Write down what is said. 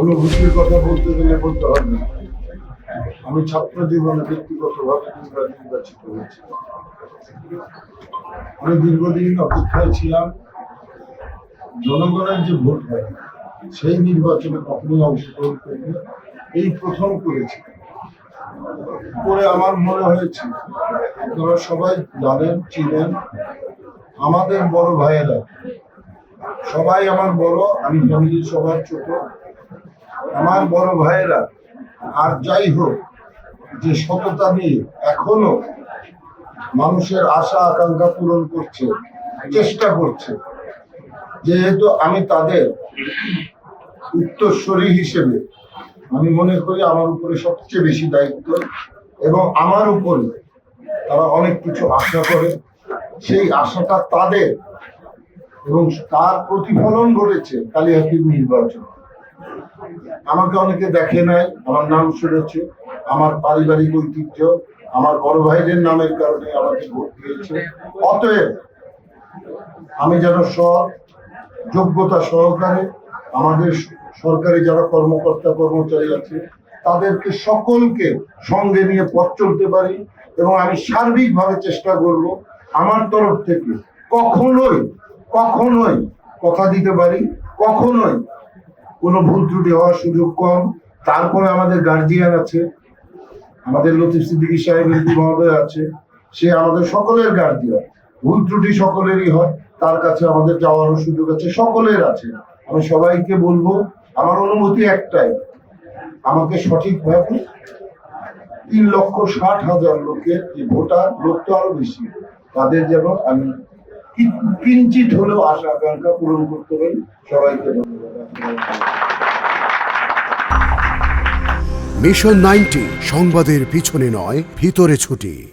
অনুভূতির কথা বলতে গেলে বলতে হবে আমি ছাত্র জীবনে ব্যক্তিগতভাবে দুইবার নির্বাচিত হয়েছি। আমি দীর্ঘদিন অপেক্ষায় ছিলাম। জনগণের যে ভোট হয়, সেই নির্বাচনে কখনোই অংশগ্রহণ করিনি। এই প্রথম করেছি। করে আমার মনে হয়েছে, আপনারা সবাই জানেন, চিনেন, আমাদের বড় ভাইয়েরা সবাই আমার বড়, আমি ফ্যামিলির সবার ছোট। আমার বড় ভাইয়েরা, আর যাই হোক, যে সততা নিয়ে এখনও মানুষের আশা, আকাঙ্ক্ষা পূরণ করছে, চেষ্টা করছে, যেহেতু আমি তাদের উত্তরস্বরী হিসেবে আমি মনে করি আমার উপরে সবচেয়ে বেশি দায়িত্ব এবং আমার উপরে তারা অনেক কিছু আশা করে, সেই আশাটা তাদের এবং তার প্রতিফলন ঘটেছে কালিয়াতির নির্বাচন। আমাকে অনেকে দেখে নাই, আমার নাম শুনেছে, আমার পারিবারিক ঐতিহ্য, আমার বড় ভাইদের নামের কারণে আমাকে ভোট দিয়েছে। অতএব, আমি যেন সৎ, যোগ্যতা সহকারে আমাদের সরকারি যারা কর্মকর্তা, কর্মচারী আছে, তাদেরকে সকলকে সঙ্গে নিয়ে পথ চলতে পারি এবং আমি সার্বিকভাবে চেষ্টা করব আমার তরফ থেকে কখনোই কখনোই কথা দিতে পারি, কখনোই কোনো ভুল ত্রুটি হওয়ার সুযোগ কম। তারপরে আমাদের গার্জিয়ান আছে, আমাদের লতিফ সিদ্দিকী সাহেব মহোদয় আছে, সে আমাদের সকলের গার্জিয়ান ভুল ত্রুটি সকলেরই হয়, তার কাছে আমাদের যাওয়ারও সুযোগ আছে, সকলের আছে। আমি সবাইকে বলব, আমার অনুমতি একটাই, আমাকে সঠিকভাবে তিন লক্ষ ষাট হাজার লোকের যে ভোটার লোক তো আরও বেশি, তাদের যেন আমি কিঞ্চিত হলেও আশা, আকাঙ্ক্ষা পূরণ করতে পারি। সবাইকে মিশন নাইনটি, সংবাদের পিছনে নয়, ভিতরে ছুটি।